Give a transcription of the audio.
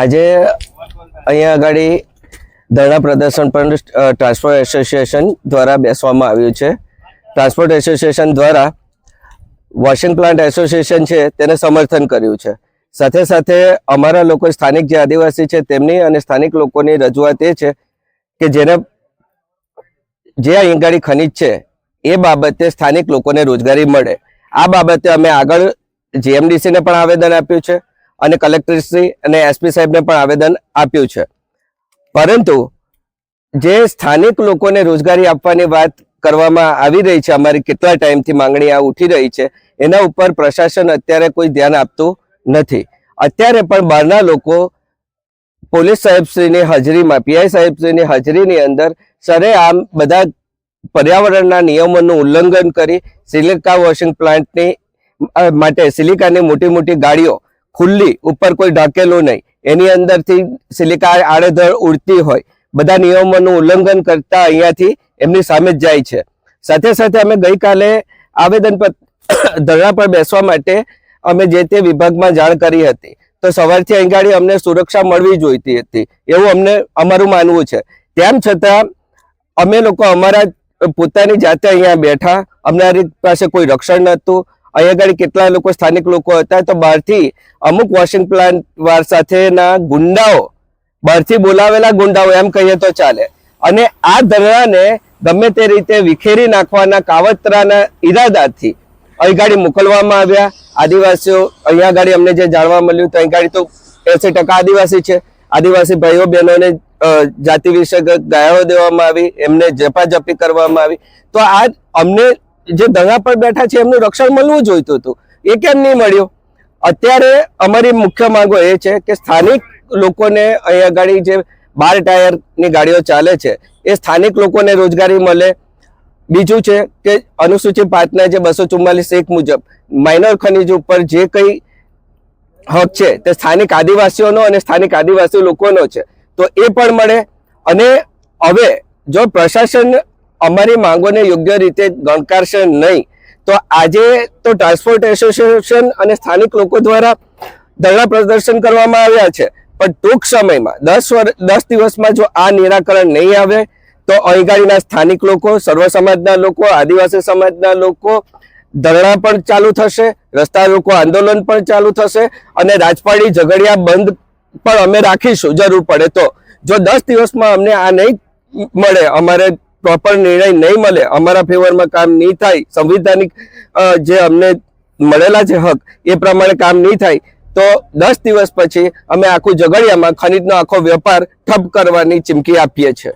આજે અહીંયા આગળ ધરણા પ્રદર્શન પણ ટ્રાન્સપોર્ટ એસોસિએશન દ્વારા બેસવામાં આવ્યું છે. ટ્રાન્સપોર્ટ એસોસિએશન દ્વારા વોશિંગ પ્લાન્ટ એસોસિએશન છે, તેને સમર્થન કર્યું છે. સાથે સાથે અમારા લોકો સ્થાનિક જે આદિવાસી છે, તેમની અને સ્થાનિક લોકોની રજૂઆત એ છે કે જેને જે અહીં આગળ ખનિજ છે, એ બાબતે સ્થાનિક લોકોને રોજગારી મળે. આ બાબતે અમે આગળ જીએમડીસીને પણ આવેદન આપ્યું છે. અને કલેક્ટરશ્રી અને એસપી સાહેબને પણ આવેદન આપ્યું છે. પરંતુ જે સ્થાનિક લોકોને રોજગારી આપવાની વાત કરવામાં આવી રહી છે, અમારી કેટલા ટાઈમથી માંગણી આ ઉઠી રહી છે, એના ઉપર પ્રશાસન અત્યારે કોઈ ધ્યાન આપતું નથી. અત્યારે પણ બહારના લોકો પોલીસ સાહેબશ્રીની હાજરીમાં, પીઆઈ સાહેબશ્રીની હાજરીની અંદર સરેઆમ બધા પર્યાવરણના નિયમોનું ઉલ્લંઘન કરી સિલિકા વોશિંગ પ્લાન્ટની માટે સિલિકાની મોટી મોટી ગાડીઓ ખુલ્લી ઉપર કોઈ ઢાકેલું નહીં. એની અંદરથી સિલિકા આડેધડ ઉડતી હોય. બધા નિયમોનું ઉલ્લંઘન કરતા અહીંયાથી એમની સામે જ જાય છે. સાથે સાથે અમે ગઈકાલે આવેદન ધરણા પર બેસવા માટે અમે જે તે વિભાગમાં જાણ કરી હતી. તો સવારથી અહીંગાડી અમને સુરક્ષા મળવી જોઈતી હતી. એવું અમને અમારું માનવું છે. તેમ છતાં અમે લોકો અમારા પોતાની જાતે અહીંયા બેઠા. અમારી પાસે કોઈ રક્ષણ નહોતું. અહીંયા આગળ કેટલા લોકો સ્થાનિક લોકો હતા તો બહારથી અમુક વોશિંગ પ્લાન્ટ વાર સાથેના ગુંડાઓ, બહારથી બોલાવેલા ગુંડાઓ એમ કહીએ તો ચાલે. અને આ ધરણાને ગમે તે રીતે વિખેરી નાખવાના કાવતરાના ઈરાદાથી અહીં ગાડી મોકલવામાં આવ્યા. આદિવાસીઓ અહીંયા ગાડી અમને જે જાણવા મળ્યું તો અહીં ગાડી તો એસી ટકા આદિવાસી છે. આદિવાસી ભાઈઓ, બહેનોને જાતિ વિશે ગાયો દેવામાં આવી, એમને જપાજપી કરવામાં આવી. તો આ અમને જે ધરણા પર બેઠા છે એમનું રક્ષણ મળવું જોઈતું હતું. એ કેમ નહીં મળ્યું? અત્યારે અમારી મુખ્ય માંગો એ છે કે સ્થાનિક લોકોને અહીંયા ગાડી જે બાર ટાયરની ગાડીઓ ચાલે છે, એ સ્થાનિક લોકોને રોજગારી મળે. બીજું છે કે અનુસૂચિત પાંચના જે બસો ચુમ્માલીસ એક મુજબ માઇનર ખનિજ ઉપર જે કંઈ હક છે તે સ્થાનિક આદિવાસીઓનો અને સ્થાનિક આદિવાસી લોકોનો છે, તો એ પણ મળે. અને હવે જો પ્રશાસન અમારી માંગોને યોગ્ય રીતે ગણકારશે નહીં તો આજે તો ટ્રાન્સપોર્ટ એસોસિએશન અને સ્થાનિક લોકો દ્વારા ધરણા પ્રદર્શન કરવામાં આવ્યા છે. પણ ટૂંક સમયમાં, દસ વર્ષ દસ દિવસમાં જો આ નિરાકરણ નહીં આવે, તો અહીંગાડીના સ્થાનિક લોકો, સર્વ સમાજના લોકો, આદિવાસી સમાજના લોકો, ધરણા પણ ચાલુ થશે, રસ્તા રોકો આંદોલન પણ ચાલુ થશે અને રાજપાડી ઝઘડિયા બંધ પણ અમે રાખીશું, જરૂર પડે તો. જો દસ દિવસમાં અમને આ નહીં મળે, અમારે પ્રોપર નિર્ણય નહીં મળે, અમારા ફેવરમાં કામ નહીં થાય, સંવિધાનિક જે અમને મળેલા છે હક, એ પ્રમાણે કામ નહીં થાય, તો દસ દિવસ પછી અમે આખું ઝઘડિયામાં ખનીજનો આખો વેપાર ઠપ કરવાની ચીમકી આપીએ છીએ.